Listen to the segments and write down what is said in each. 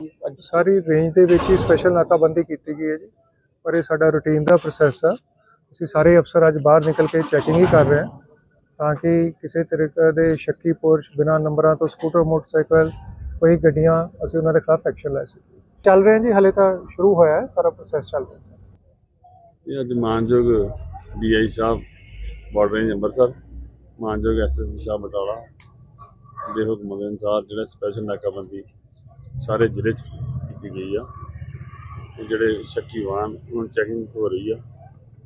ਅੱਜ ਸਾਰੀ ਰੇਂਜ ਦੇ ਵਿੱਚ ਹੀ ਸਪੈਸ਼ਲ ਨਾਕਾਬੰਦੀ ਕੀਤੀ ਗਈ ਹੈ ਜੀ, ਪਰ ਇਹ ਸਾਡਾ ਰੂਟੀਨ ਦਾ ਪ੍ਰੋਸੈਸ ਆ। ਅਸੀਂ ਸਾਰੇ ਅਫਸਰ ਅੱਜ ਬਾਹਰ ਨਿਕਲ ਕੇ ਚੈਕਿੰਗ ਹੀ ਕਰ ਰਹੇ ਹਾਂ, ਤਾਂ ਕਿ ਕਿਸੇ ਤਰੀਕੇ ਦੇ ਸ਼ੱਕੀ ਪੁਰਸ਼ ਬਿਨਾਂ ਨੰਬਰਾਂ ਤੋਂ ਸਕੂਟਰ, ਮੋਟਰਸਾਈਕਲ, ਕੋਈ ਗੱਡੀਆਂ ਅਸੀਂ ਉਹਨਾਂ ਦੇ ਖਿਲਾਫ ਐਕਸ਼ਨ ਲੈ ਸਕੀਏ। ਚੱਲ ਰਹੇ ਜੀ, ਹਲੇ ਤਾਂ ਸ਼ੁਰੂ ਹੋਇਆ ਹੈ, ਸਾਰਾ ਪ੍ਰੋਸੈਸ ਚੱਲ ਰਿਹਾ ਹੈ। ਇਹ ਅੱਜ ਮਾਨਯੋਗ ਡੀਆਈ ਸਾਹਿਬ ਬਾਰਡਰ ਰੇਂਜ ਅੰਮ੍ਰਿਤਸਰ, ਮਾਨਯੋਗ ਐਸਐਸਪੀ ਸਾਹਿਬ ਬਟਾਲਾ ਦੇ ਹੁਕਮ ਦੇ ਅਨੁਸਾਰ ਜਿਹੜਾ ਸਪੈਸ਼ਲ ਨਾਕਾਬੰਦੀ ਸਾਰੇ ਜ਼ਿਲ੍ਹੇ 'ਚ ਕੀਤੀ ਗਈ ਆ। ਤੇ ਜਿਹੜੇ ਸ਼ੱਕੀ ਵਾਹਨ ਉਹਨਾਂ ਚੈਕਿੰਗ ਹੋ ਰਹੀ ਆ।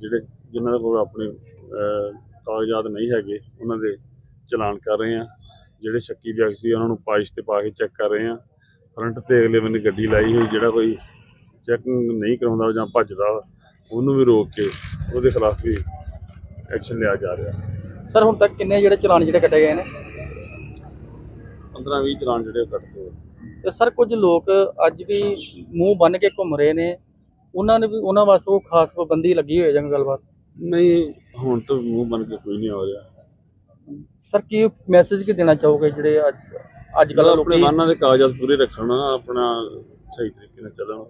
ਜਿਹੜੇ ਜਿਨ੍ਹਾਂ ਦੇ ਕੋਲ ਆਪਣੇ ਕਾਗਜ਼ਾਤ ਨਹੀਂ ਹੈਗੇ ਉਹਨਾਂ ਦੇ ਚਲਾਨ ਕਰ ਰਹੇ ਆ। ਜਿਹੜੇ ਸ਼ੱਕੀ ਵਿਅਕਤੀ ਉਹਨਾਂ ਨੂੰ ਪਾਇਸ਼ ਤੇ ਪਾ ਕੇ ਚੈੱਕ ਕਰ ਰਹੇ ਆ। ਫਰੰਟ ਤੇ ਅਗਲੇ ਬੰਨੇ ਗੱਡੀ ਲਾਈ ਹੋਈ ਜਿਹੜਾ ਕੋਈ ਚੈਕਿੰਗ ਨਹੀਂ ਕਰਾਉਂਦਾ ਜਾਂ ਭੱਜਦਾ ਉਹਨੂੰ ਵੀ ਰੋਕ ਕੇ ਉਹਦੇ ਖਿਲਾਫ ਵੀ ਐਕਸ਼ਨ ਲਿਆ ਜਾ ਰਿਹਾ। ਸਰ ਹੁਣ ਤੱਕ ਕਿੰਨੇ ਜਿਹੜੇ ਚਲਾਨ ਜਿਹੜੇ ਕੱਟੇ ਗਏ ਨੇ? 15 20 ਚਲਾਨ ਜਿਹੜੇ ਕੱਟਦੇ ਆ ਤੇ ਸਰ ਕੁਝ ਲੋਕ ਅੱਜ ਵੀ ਮੂੰਹ ਬੰਨ ਕੇ ਘੁੰਮ ਰਹੇ ਨੇ। ਉਹਨਾਂ ਨੇ ਵੀ ਉਹਨਾਂ ਵਾਸਤੇ ਕੋਈ ਖਾਸ ਪਾਬੰਦੀ ਲੱਗੀ ਹੋਈ ਹੈ ਜਾਂ ਗੱਲਬਾਤ? ਨਹੀਂ ਹੁਣ ਤਾਂ ਮੂੰਹ ਬਣ ਕੇ ਕੋਈ ਨਹੀਂ ਹੋ ਰਿਹਾ। ਸਰ ਕੀ ਮੈਸੇਜ ਕੀ ਦੇਣਾ ਚਾਹੋਗੇ ਜਿਹੜੇ ਅੱਜ ਅੱਜ ਕੱਲ੍ਹ ਆਪਣੇ ਲੋਕੀ ਵਾਹਨਾਂ ਦੇ ਕਾਗਜ਼ਾਤ ਪੂਰੇ ਰੱਖਣ ਆਪਣਾ ਸਹੀ ਤਰੀਕੇ ਨਾਲ ਚੱਲਣ।